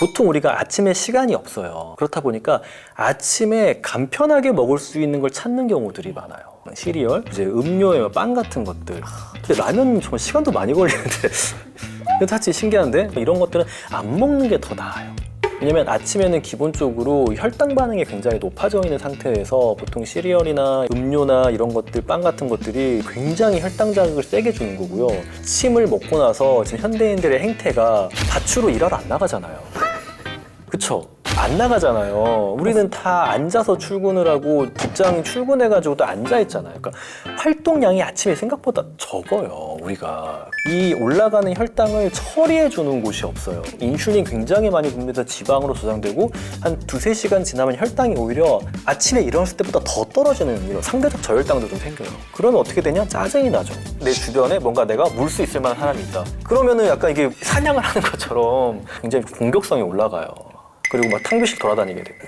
보통 우리가 아침에 시간이 없어요. 그렇다 보니까 아침에 간편하게 먹을 수 있는 걸 찾는 경우들이 많아요. 시리얼, 이제 음료에 빵 같은 것들. 근데 라면 정말 시간도 많이 걸리는데. 근데 사실 신기한데 이런 것들은 안 먹는 게 더 나아요. 왜냐면 아침에는 기본적으로 혈당 반응이 굉장히 높아져 있는 상태에서 보통 시리얼이나 음료나 이런 것들, 빵 같은 것들이 굉장히 혈당 자극을 세게 주는 거고요. 침을 먹고 나서 지금 현대인들의 행태가 밭으로 일하러 안 나가잖아요. 그쵸? 안 나가잖아요. 우리는 다 앉아서 출근을 하고 직장 출근해가지고 또 앉아있잖아요. 그러니까 활동량이 아침에 생각보다 적어요, 우리가. 이 올라가는 혈당을 처리해주는 곳이 없어요. 인슐린 굉장히 많이 분비돼서 지방으로 저장되고 한 두세 시간 지나면 혈당이 오히려 아침에 일어났을 때보다 더 떨어지는 이런 상대적 저혈당도 좀 생겨요. 그러면 어떻게 되냐? 짜증이 나죠. 내 주변에 뭔가 내가 물 수 있을 만한 사람이 있다. 그러면은 약간 이게 사냥을 하는 것처럼 굉장히 공격성이 올라가요. 그리고 막 탕비실 돌아다니게 되고.